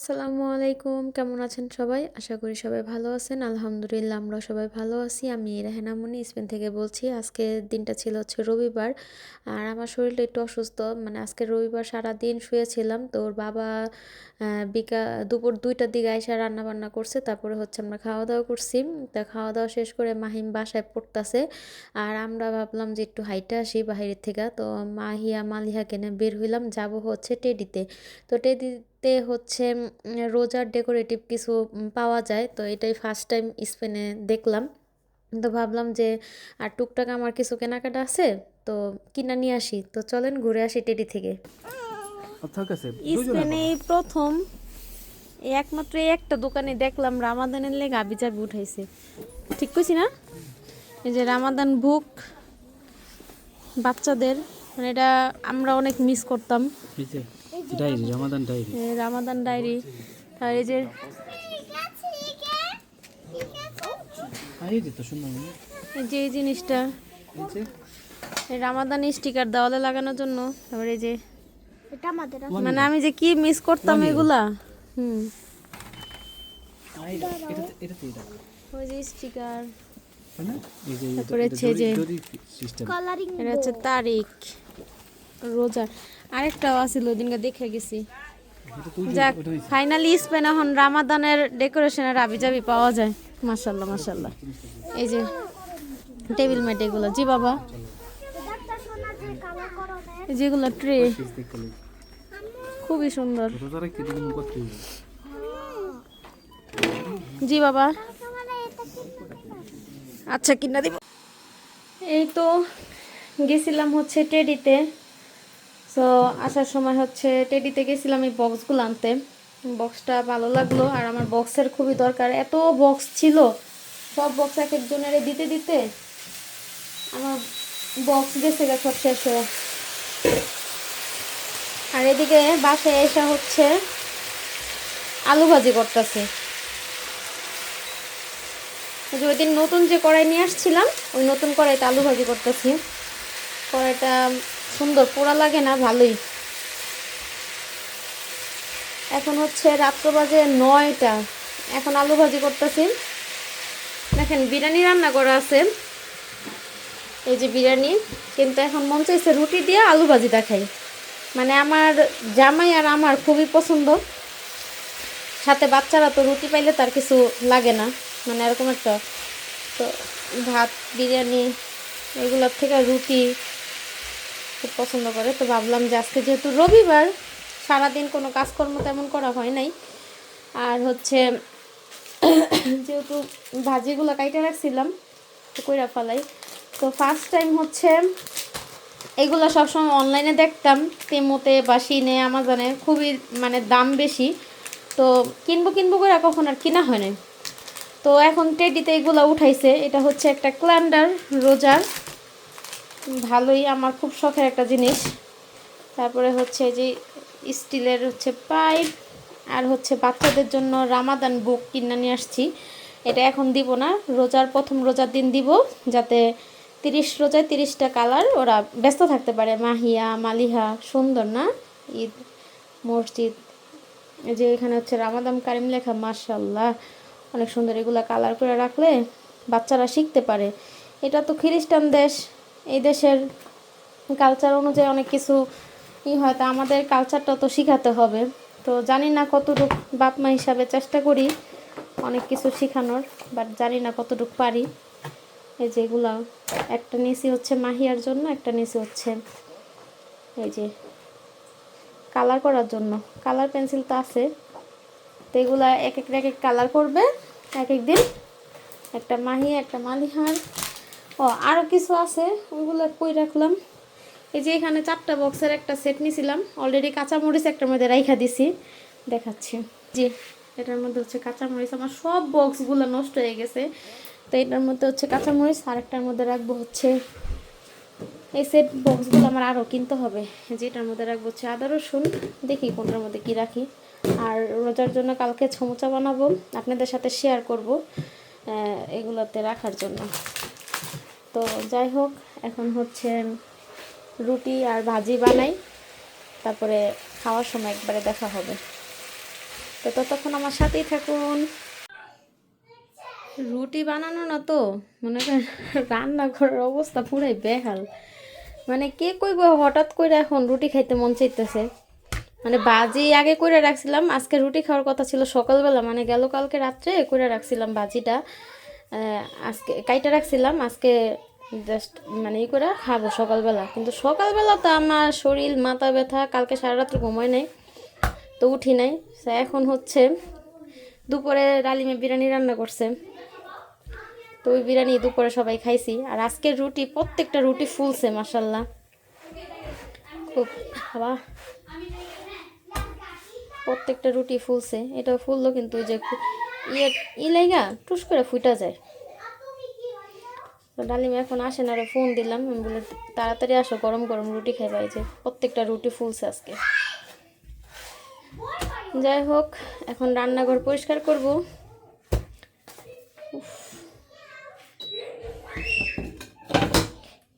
আসসালামু আলাইকুম। কেমন আছেন সবাই? আশা করি সবাই ভালো আছেন। আলহামদুলিল্লাহ, আমরা সবাই ভালো আছি। আমি রেহানা মুনি, স্পেন থেকে বলছি। আজকে দিনটা ছিল হচ্ছে রবিবার। আর আমার শরীরটা একটু অসুস্থ। মানে আজকে রবিবার সারা দিন শুয়েছিলাম। তো ওর বাবা বিকা, দুপুর দুইটার দিকে আইসা রান্না বান্না করছে। তারপরে হচ্ছে আমরা খাওয়া দাওয়া করছি। তা খাওয়া দাওয়া শেষ করে মাহিম বাসায় পড়তাছে। আর আমরা ভাবলাম যে একটু হাইটে আসি বাহিরের থেকে। তো মাহিয়া মালিহা কেনে বের হইলাম। যাব হচ্ছে টেডিতে। তো টেডিতে হচ্ছে রোজার ডেকোরেটিভ কিছু পাওয়া যায়। তো এটাই ফার্স্ট টাইম স্পেনে দেখলাম। তো ভাবলাম যে আর টুকটাক আমার কিছু কেনাকাটা আছে তো কিনা নিয়ে আসি। তো চলেন ঘুরে আসি টেডি থেকে। স্পেনে এই প্রথম এই একমাত্র এই একটা দোকানে দেখলাম রামাদানের লেগে আবি উঠাইছে। ঠিক কইছি না? এই যে রামাদান বুক বাচ্চাদের মানে এটা আমরা অনেক মিস করতাম। Diary Ramadan diary Ramadan diary আর এই যে যে? এই জিনিসটা। রামাদান স্টিকার দেওয়ালে লাগানোর জন্য। তারপরে এই যে মানে আমি যে কি মিস করতাম এগুলা? হুম। ওই যে স্টিকার তারপরে হচ্ছে যে এটা হচ্ছে তারিখ। রোজার। আরেকটাও আছিল ওদিনকে দেখে গেছি। যাক ফাইনালি স্পেন এখন রামাদানের ডেকোরেশনের আবিজাবি পাওয়া যায়। মাশাল্লাহ মাশাল্লাহ এই যে টেবিল ম্যাট এগুলো। জি বাবা। যেগুলো ট্রে খুবই সুন্দর। জি বাবা। আচ্ছা কিনা দিব। এই তো গেছিলাম হচ্ছে টেডিতে। তো আসার সময় হচ্ছে টেডিতে গেছিলাম এই বক্সগুলো আনতে। বক্সটা ভালো লাগল আর আমার বক্সের খুবই দরকার। এত বক্স ছিল, সব বক্স এক একজনের দিতে দিতে আমার বক্স গেছে সব শেষ। হয়ে আর এদিকে বাসায় এসে হচ্ছে আলু ভাজি করতেছে। ওই দিন নতুন যে কড়াই নিয়ে আসছিলাম, ওই নতুন কড়াইতে আলু ভাজি করতেছি। কড়াইটা সুন্দর, পোড়া লাগে না, ভালোই। এখন হচ্ছে রাত্র বাজে নয়টা। এখন আলু ভাজি করতেছি। দেখেন, বিরিয়ানি রান্না করা আছে। এই যে বিরিয়ানি, কিন্তু এখন মন চাইছে রুটি দিয়ে আলু ভাজিটা খাই মানে আমার জামাই আর আমার খুবই পছন্দ। সাথে বাচ্চারা তো রুটি পাইলে তার কিছু লাগে না। মানে এরকম একটা, তো ভাত, বিরিয়ানি, এগুলোর থেকে রুটি খুব পছন্দ করে, তো ভাবলাম যে আজকে যেহেতু রবিবার, সারাদিন কোনো কাজকর্ম তেমন করা হয় নাই। আর হচ্ছে, যেহেতু ভাজিগুলো কাইটে রাখছিলাম, তো কইরা ফেলাই। তো ফার্স্ট টাইম হচ্ছে, এগুলো সবসময় অনলাইনে দেখতাম, তেমোতে বা সিনে, আমাজনে খুবই মানে দাম বেশি। তো কিনবো কিনবো করে কখন আর কিনা হয় নাই। তো এখন টেডিতে এগুলো উঠাইছে, এটা হচ্ছে একটা ক্ল্যান্ডার রোজার ভালোই, আমার খুব শখের একটা জিনিস। তারপরে হচ্ছে যে স্টিলের হচ্ছে পাইপ, আর হচ্ছে বাচ্চাদের জন্য রামাদান বুক কিনে নিয়ে আসছি। এটা এখন দিব না, রোজার প্রথম রোজার দিন দিব, যাতে তিরিশ রোজায় তিরিশটা কালার ওরা ব্যস্ত থাকতে পারে। মাহিয়া, মালিহা, সুন্দর না? ঈদ, মসজিদ যে এখানে হচ্ছে রামাদাম কারিম লেখা মার্শাল্লাহ অনেক সুন্দর এগুলা কালার করে রাখলে বাচ্চারা শিখতে পারে। এটা তো খ্রিস্টান দেশ এই দেশের কালচার অনুযায়ী অনেক কিছু ই হয়, তা আমাদের কালচারটা তো শিখাতে হবে। তো জানি না কতটুকু বাপ মা হিসাবে চেষ্টা করি অনেক কিছু শেখানোর বাট জানি না কতটুকু পারি। এই যে এগুলা, একটা নিচি হচ্ছে মাহিয়ার জন্য, একটা নিচি হচ্ছে এই যে কালার করার জন্য। কালার পেন্সিল তো আছে, তো এগুলা এক এক এক এক কালার করবে, এক এক দিন। একটা মাহি একটা মালিহার। ও আরও কিছু আছে, ওগুলো কই রাখলাম। এই যে এখানে চারটা বক্সের একটা সেট নিয়েছিলাম অলরেডি কাঁচামরিচ একটার মধ্যে রাইখা দিছি। দেখাচ্ছি। জি, এটার মধ্যে হচ্ছে কাঁচামরিচ। আমার সব বক্সগুলো নষ্ট হয়ে গেছে। তো এটার মধ্যে হচ্ছে কাঁচামরিচ আর একটার মধ্যে রাখব হচ্ছে এই সেট বক্সগুলো আমার আরও কিনতে হবে। যেটার মধ্যে রাখব হচ্ছে আদা, রসুন। দেখি কোনটার মধ্যে কি রাখি। আর রোজার জন্য কালকে সমুচা বানাবো। আপনাদের সাথে শেয়ার করব এগুলোতে রাখার জন্য। তো যাই হোক, এখন হচ্ছে রুটি আর ভাজি বানাই। তারপরে খাওয়ার সময় একবারে দেখা হবে। তো ততক্ষণ আমার সাথেই থাকুন। রুটি বানানো না তো, মনে করেন রান্না করার অবস্থা পুরাই বেহাল। মানে কে কইব, হঠাৎ করে এখন রুটি খাইতে মন চাইতেছে। মানে বাজি আগে করে রাখছিলাম, আজকে রুটি খাওয়ার কথা ছিল সকালবেলা। মানে গেল কালকে রাত্রে করে রাখছিলাম বাজিটা আজকে কাইটা রাখছিলাম, আজকে জাস্ট মানে ই করে খাব সকালবেলা। কিন্তু সকালবেলা তো আমার শরীর, মাথা ব্যথা, কালকে সারা রাত্রে ঘুমায় নাই, তো উঠি নাই। এখন হচ্ছে দুপুরে ডালিমে বিরিয়ানি রান্না করছে। তো ওই বিরিয়ানি দুপুরে সবাই খাইছি। আর আজকের রুটি, প্রত্যেকটা রুটি ফুলছে মাসাল্লাহ খুব বাবা প্রত্যেকটা রুটি ফুলছে। এটা ফুললো কিন্তু ওই যে ইয়ে ই লাইগা, টুস করে ফুটা যায়। তো ডালিমা এখন আসে না রে ফোন দিলাম। আমি বলে, তাড়াতাড়ি আসো, গরম গরম রুটি খাইবা এই যে, প্রত্যেকটা রুটি ফুলছে আজকে। যাই হোক, এখন রান্নাঘর পরিষ্কার করব।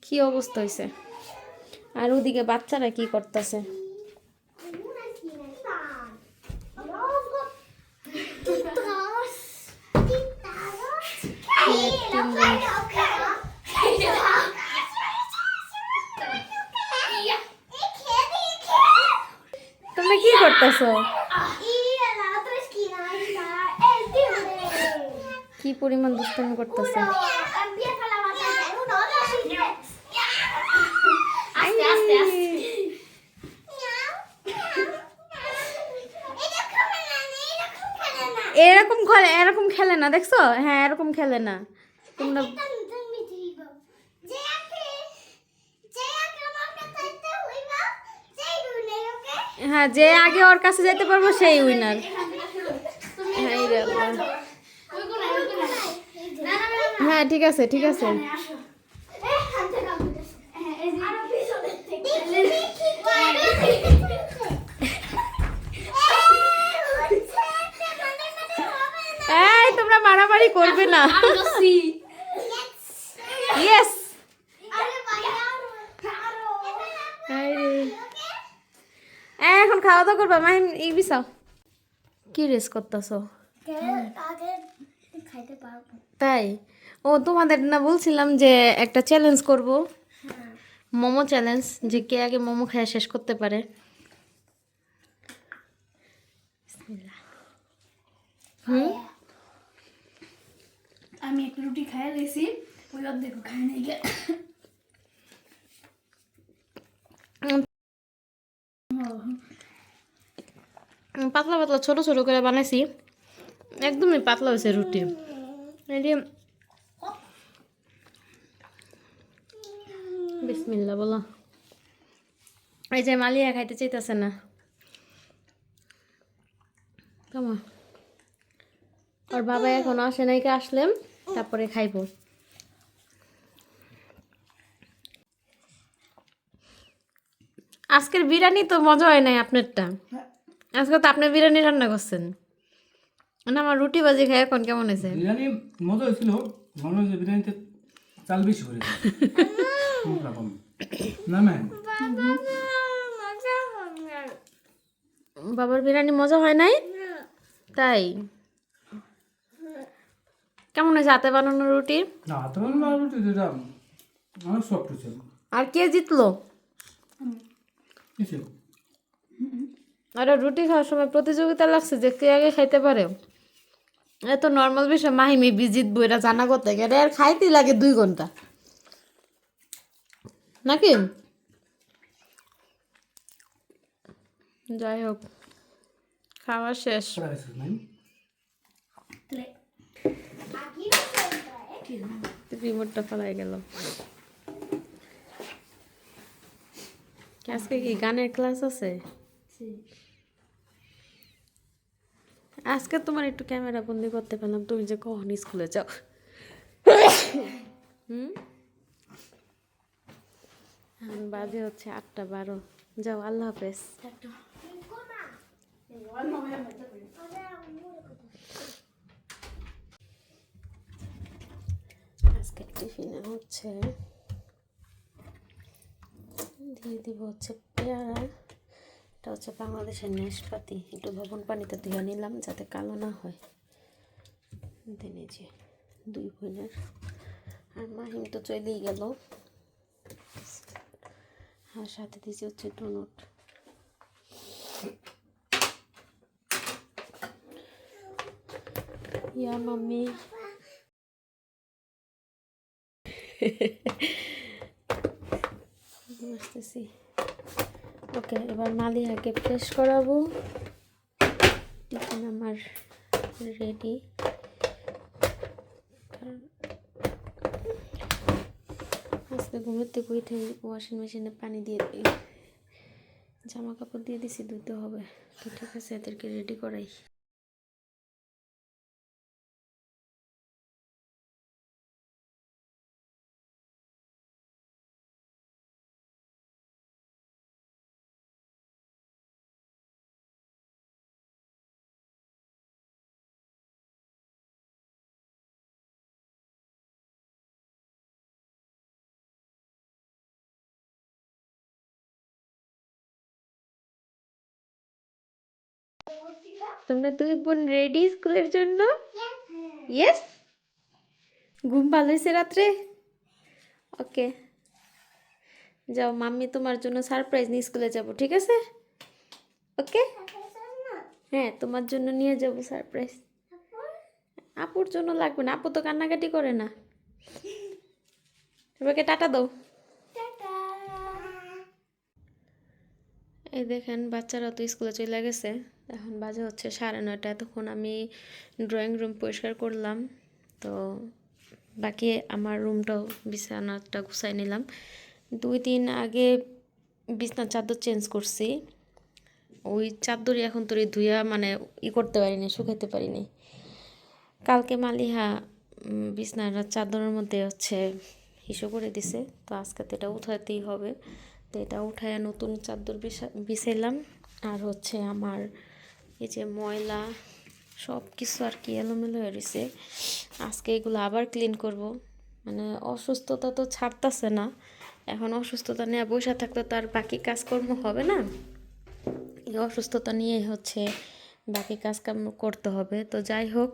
কি অবস্থা হয়েছে আর ওদিকে বাচ্চারা কি করতেছে? কি পরিমাণ দুষ্টামি করতেছে? এরকম খেলে এরকম খেলে না দেখছ? হ্যাঁ এরকম খেলে না। তোমরা হ্যাঁ যে আগে ওর কাছে যেতে পারব সেই উইনার হ্যাঁ। হ্যাঁ ঠিক আছে ঠিক আছে। এই তোমরা মারামারি করবে না। ইয়েস এখন খাওয়া দাওয়া করবা? মাহিম ই বিছাও। কি রেস করতেছো? তাই? ও তোমাদের না বলছিলাম যে একটা চ্যালেঞ্জ করব। মোমো চ্যালেঞ্জ যে কে আগে মোমো খাওয়া শেষ করতে পারে। হুম? আমি একটা রুটি খাইয়ে গেছি ওই অর্ধেক খাই নাই গে পাতলা পাতলা ছোট ছোট করে বানাইছি। একদমই পাতলা হয়েছে রুটি। এটি বিসমিল্লা বলো। এই যে মালিয়া খাইতে চাইতেছে না। কেমন ওর বাবা এখন আসে নাইকে আসলেম তারপরে খাইবো। আজকের বিরিয়ানি তো মজা হয় নাই আপনারটা। আজকে তো আপনি বিরিয়ানি রান্না করছেন। না আমার রুটি বাজি খাই এখন কেমন হয়েছে? বিরিয়ানি মজা হয়েছিল মনে হয়েছে বিরিয়ানিতে চাল বেশি করে কম না ম্যাম? বাবার বিরিয়ানি মজা হয় নাই? তাই? কেমন হয়েছে হাতে বানানো রুটি? না তখন রুটি যেটা অনেক সফট হয়েছে। আর কে জিতলো? আর রুটি খাওয়ার সময় প্রতিযোগিতা লাগছে যে কে আগে খাইতে পারে? এত নর্মাল বিষয় মাহিমি বিজিত বইরা জানা করতে গেলে আর খাইতেই লাগে দুই ঘণ্টা। নাকি? যাই হোক খাওয়া শেষ। রিমোটটা ফেলাই গেল। আজকে কি গানের ক্লাস আছে? আজকে তোমার একটু ক্যামেরা বন্দি করতে পেলাম তুমি যে কখন স্কুলে যাও। হুম? এখন বাজে হচ্ছে আটটা বারো। যাও আল্লাহ হাফেজ। আজকে টিফিনে হচ্ছে দিয়ে দিব হচ্ছে পেয়ারা। এটা হচ্ছে বাংলাদেশের নেশপাতি। একটু লবণ পানিতে ধুয়ে নিলাম যাতে কালো না হয়। দেন যে দুই বোনের। আর মাহিম তো চলেই গেল। আর সাথে দিয়েছি হচ্ছে ডোনট ইয়া মাম্মি। আসতেছি। ওকে, এবার মালিহাকে ফ্রেশ করাবো। টিফিন আমার রেডি আজকে ঘুমের থেকে ওয়াশিং মেশিনে পানি দিয়ে দিই। জামা কাপড় দিয়ে দিছি ধুতে হবে। তো ঠিক আছে, এদেরকে রেডি করাই। তোমরা দুই বোন রেডি স্কুলের জন্য? ইয়েস ঘুম ভালো হয়েছে রাত্রে? ওকে যাও, মাম্মি তোমার জন্য সারপ্রাইজ নিয়ে স্কুলে যাব, ঠিক আছে? ওকে হ্যাঁ তোমার জন্য নিয়ে যাব সারপ্রাইজ আপুর জন্য লাগবে না, আপু তো কান্নাকাটি করে না। সবাইকে টাটা দাও। এই দেখেন, বাচ্চারা তো স্কুলে চলে গেছে। এখন বাজে হচ্ছে সাড়ে নয়টা। তখন আমি ড্রয়িং রুম পরিষ্কার করলাম। তো বাকি আমার রুমটাও বিছানাটা গুছাই নিলাম। দুই দিন আগে বিছনার চাদর চেঞ্জ করছি। ওই চাদরই এখন তোর ধুইয়া মানে ই করতে পারিনি, শুকাইতে পারিনি। কালকে মালিহা বিছনার চাদরের মধ্যে হচ্ছে হিসু করে দিছে। তো আজকে তো এটা উঠাতেই হবে। তো এটা উঠায় নতুন চাদর বিছা, বিছাইলাম। আর হচ্ছে আমার এই যে ময়লা সব কিছু আর কি এলোমেলো হয়ে রয়েছে আজকে এগুলো আবার ক্লিন করব। মানে অসুস্থতা তো ছাড়তাছে না। এখন অসুস্থতা নিয়ে বসে থাকলে তো আর বাকি কাজকর্ম হবে না। এই অসুস্থতা নিয়ে হচ্ছে বাকি কাজকর্ম করতে হবে। তো যাই হোক,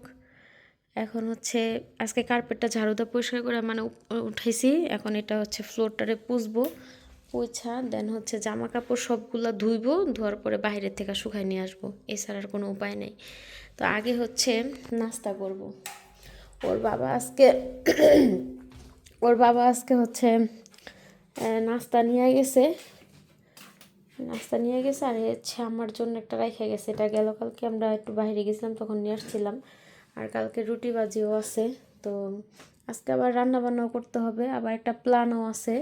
এখন হচ্ছে আজকে কার্পেটটা ঝাড়ুদা পরিষ্কার করে মানে উঠাইছি। এখন এটা হচ্ছে ফ্লোরটারে পুষবো পুছা দেন হচ্ছে জামা কাপড় সবগুলা ধুইবো, ধোয়ার পরে বাইরের থেকে শুকাই নিয়ে আসব। এছাড়া আর কোনো উপায় নেই। তো আগে হচ্ছে নাস্তা করব। ওর বাবা আজকে, ওর বাবা আজকে হচ্ছে নাস্তা নিয়ে গেছে। নাস্তা নিয়ে গেছে আর হচ্ছে আমার জন্য একটা রেখে গেছে। এটা গেল কালকে, আমরা একটু বাইরে গেছিলাম, তখন নিয়ে আসছিলাম। আর কালকে রুটি বাজিও আছে। তো আজকে আবার রান্না বান্নাও করতে হবে। আবার একটা প্ল্যানও আছে।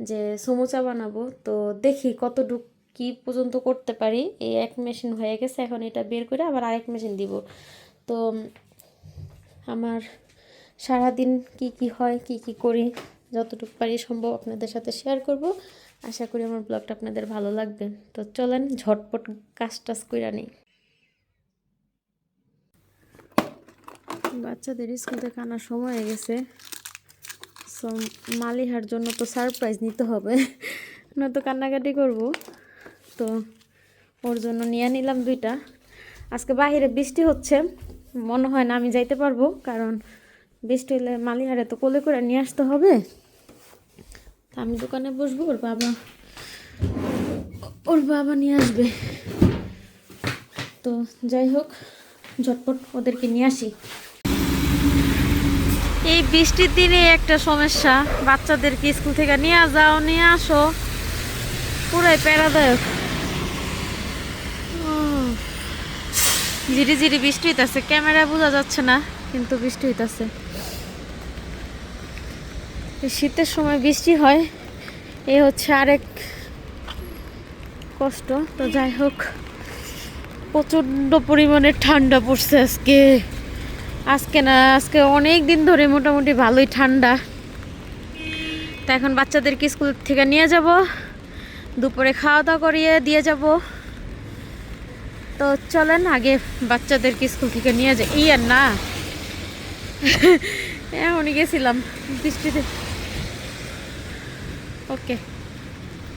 যে সমোচা বানাবো। তো দেখি কতটুক কি পর্যন্ত করতে পারি। এই এক মেশিন হয়ে গেছে, এখন এটা বের করে আবার আরেক মেশিন দিব। তো আমার সারাদিন কি কি হয়, কি কি করি, যতটুকু পারি সম্ভব আপনাদের সাথে শেয়ার করব। আশা করি আমার ব্লগটা আপনাদের ভালো লাগবে। তো চলেন, ঝটপট কাজ টাজ করে নিই। বাচ্চাদের স্কুল থেকে আনার সময় হয়ে গেছে। সো মালিহার জন্য তো সারপ্রাইজ নিতে হবে। নয়তো কান্নাকাটি করব। তো ওর জন্য নিয়ে নিলাম দুইটা। আজকে বাইরে বৃষ্টি হচ্ছে, মনে হয় না আমি যাইতে পারব, কারণ বৃষ্টি হলে মালিহারে তো কোলে করে নিয়ে আসতে হবে। তা আমি দোকানে বসবো, ওর বাবা ওর বাবা নিয়ে আসবে। তো যাই হোক, ঝটপট ওদেরকে নিয়ে আসি। এই বৃষ্টির দিনে একটা সমস্যা। বাচ্চাদেরকে স্কুল থেকে নিয়ে যাও, নিয়ে আসো। পুরাই প্যারাদায়ক। ঝিরি ঝিরি বৃষ্টি হইতেছে। ক্যামেরা বোঝা যাচ্ছে না, কিন্তু বৃষ্টি হইতেছে। শীতের সময় বৃষ্টি হয় এ হচ্ছে আরেক কষ্ট। তো যাই হোক, প্রচণ্ড পরিমাণে ঠান্ডা পড়ছে আজকে। আজকে না, আজকে অনেক দিন ধরে মোটামুটি ভালোই ঠান্ডা। তো এখন বাচ্চাদেরকে স্কুল থেকে নিয়ে যাব, দুপুরে খাওয়া দাওয়া করিয়ে দিয়ে যাব। তো চলেন, আগে বাচ্চাদেরকে স্কুল থেকে নিয়ে যাই। এই আর না এখনই গেছিলাম বৃষ্টিতে। ওকে।